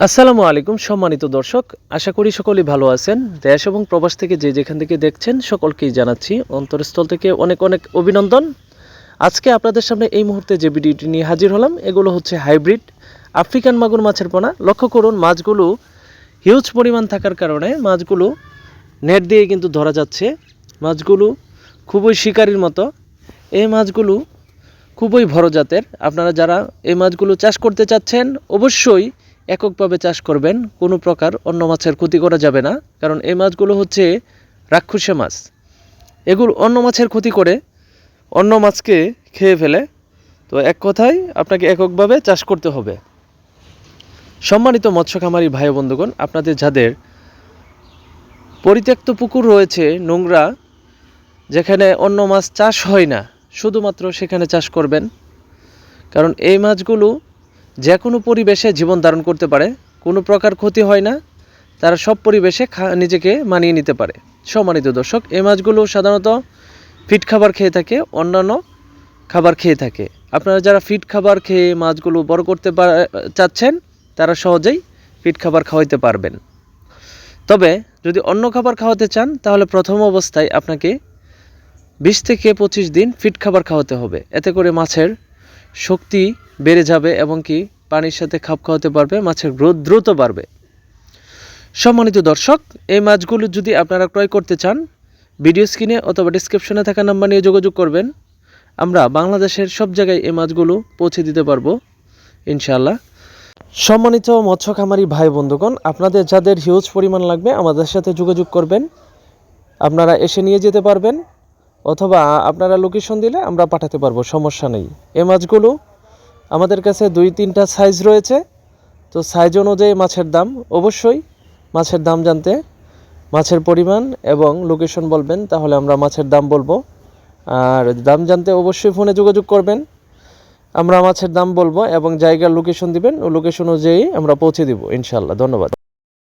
আসসালামু আলাইকুম, সম্মানিত দর্শক। আশা করি সকলেই ভালো আছেন। দেশ এবং প্রবাস থেকে যে যেখান থেকে দেখছেন, সকলকেই জানাচ্ছি অন্তরস্থল থেকে অনেক অনেক অভিনন্দন। আজকে আপনাদের সামনে এই মুহূর্তে যে ভিডিওটি নিয়ে হাজির হলাম, এগুলো হচ্ছে হাইব্রিড আফ্রিকান মাগুর মাছের পোনা। লক্ষ্য করুন, মাছগুলো হিউজ পরিমাণ থাকার কারণে মাছগুলো নেট দিয়ে কিন্তু ধরা যাচ্ছে। মাছগুলো খুবই শিকারির মতো। এই মাছগুলো খুবই বড় জাতের আপনারা যারা এই মাছগুলো চাষ করতে চাচ্ছেন, অবশ্যই এককভাবে চাষ করবেন, কোনো প্রকার অন্য মাছের ক্ষতি করা যাবে না, কারণ এই মাছগুলো হচ্ছে রাক্ষসে মাছ। এগুলো অন্য মাছের ক্ষতি করে অন্য মাছকে খেয়ে ফেলে। তো এক কথায় আপনাকে এককভাবে চাষ করতে হবে। সম্মানিত মৎস্য খামারি ভাই বন্ধুগণ, আপনাদের যাদের পরিত্যক্ত পুকুর রয়েছে, নোংরা, যেখানে অন্য মাছ চাষ হয় না, শুধুমাত্র সেখানে চাষ করবেন। কারণ এই মাছগুলো যে কোনো পরিবেশে জীবন ধারণ করতে পারে, কোনো প্রকার ক্ষতি হয় না, তারা সব পরিবেশে নিজেকে মানিয়ে নিতে পারে। সম্মানিত দর্শক, এই মাছগুলো সাধারণত ফিট খাবার খেয়ে থাকে, অন্যান্য খাবার খেয়ে থাকে। আপনারা যারা ফিট খাবার খেয়ে মাছগুলো বড় করতে চাচ্ছেন, তারা সহজেই ফিট খাবার খাওয়াইতে পারবেন। তবে যদি অন্য খাবার খাওয়াতে চান, তাহলে প্রথম অবস্থায় আপনাকে বিশ থেকে পঁচিশ দিন ফিট খাবার খাওয়াতে হবে। এতে করে মাছের শক্তি বেড়ে যাবে এবং কি পানির সাথে খাপ খাওয়াতে পারবে, মাছের গ্রোথ দ্রুত বাড়বে। সম্মানিত দর্শক, এই মাছগুলো যদি আপনারা ক্রয় করতে চান, ভিডিও স্ক্রিনে অথবা ডিসক্রিপশনে থাকা নাম্বার নিয়ে যোগাযোগ করবেন। আমরা বাংলাদেশের সব জায়গায় এই মাছগুলো পৌঁছে দিতে পারব, ইনশাআল্লাহ। সম্মানিত মৎস্য খামারি ভাই বন্ধুগণ, আপনাদের যাদের হিউজ পরিমাণ লাগবে, আমাদের সাথে যোগাযোগ করবেন। আপনারা এসে নিয়ে যেতে পারবেন। অথবা আপনারা লোকেশন দিলে আমরা পাঠাতে পারব, সমস্যা নেই। এ মাছগুলো আমাদের কাছে দুই তিনটা সাইজ রয়েছে। তো সাইজ অনুযায়ী মাছের দাম, অবশ্যই মাছের দাম জানতে, মাছের পরিমাণ এবং লোকেশন বলবেন, তাহলে আমরা মাছের দাম বলব। আর দাম জানতে অবশ্যই ফোনে যোগাযোগ করবেন। আমরা মাছের দাম বলব এবং জায়গার লোকেশন দিবেন ও লোকেশন অনুযায়ী আমরা পৌঁছে দিব ইনশাল্লাহ ধন্যবাদ।